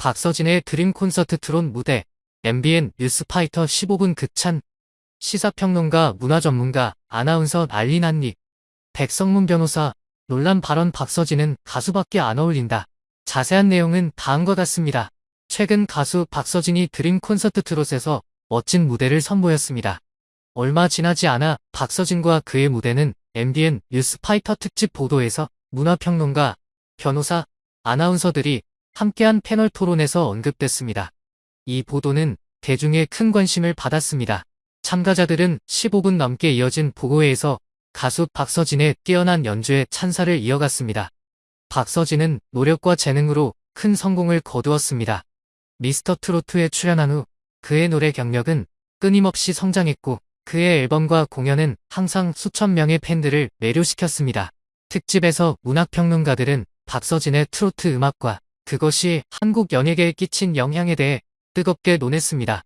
박서진의 드림 콘서트 트론 무대, MBN 뉴스파이터 15분 극찬, 시사평론가, 문화전문가, 아나운서 난리난리, 백성문 변호사, 논란 발언 박서진은 가수밖에 안 어울린다. 자세한 내용은 다음과 같습니다. 최근 가수 박서진이 드림 콘서트 트롯에서 멋진 무대를 선보였습니다. 얼마 지나지 않아 박서진과 그의 무대는 MBN 뉴스파이터 특집 보도에서 문화평론가, 변호사, 아나운서들이 함께한 패널 토론에서 언급됐습니다. 이 보도는 대중의 큰 관심을 받았습니다. 참가자들은 15분 넘게 이어진 보고회에서 가수 박서진의 뛰어난 연주에 찬사를 이어갔습니다. 박서진은 노력과 재능으로 큰 성공을 거두었습니다. 미스터 트로트에 출연한 후 그의 노래 경력은 끊임없이 성장했고 그의 앨범과 공연은 항상 수천 명의 팬들을 매료시켰습니다. 특집에서 문학평론가들은 박서진의 트로트 음악과 그것이 한국 연예계에 끼친 영향에 대해 뜨겁게 논했습니다.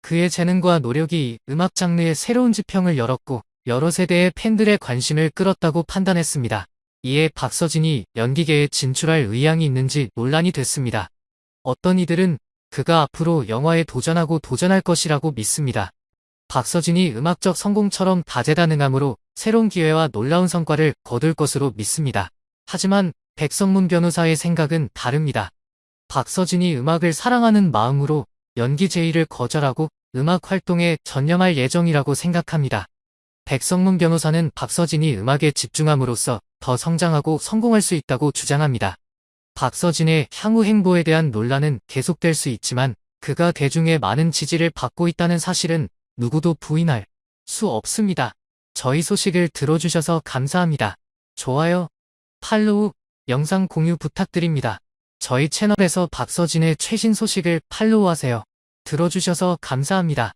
그의 재능과 노력이 음악 장르의 새로운 지평을 열었고 여러 세대의 팬들의 관심을 끌었다고 판단했습니다. 이에 박서진이 연기계에 진출할 의향이 있는지 논란이 됐습니다. 어떤 이들은 그가 앞으로 영화에 도전하고 도전할 것이라고 믿습니다. 박서진이 음악적 성공처럼 다재다능함으로 새로운 기회와 놀라운 성과를 거둘 것으로 믿습니다. 하지만 백성문 변호사의 생각은 다릅니다. 박서진이 음악을 사랑하는 마음으로 연기 제의를 거절하고 음악 활동에 전념할 예정이라고 생각합니다. 백성문 변호사는 박서진이 음악에 집중함으로써 더 성장하고 성공할 수 있다고 주장합니다. 박서진의 향후 행보에 대한 논란은 계속될 수 있지만 그가 대중의 많은 지지를 받고 있다는 사실은 누구도 부인할 수 없습니다. 저희 소식을 들어주셔서 감사합니다. 좋아요, 팔로우, 영상 공유 부탁드립니다. 저희 채널에서 박서진의 최신 소식을 팔로우하세요. 들어주셔서 감사합니다.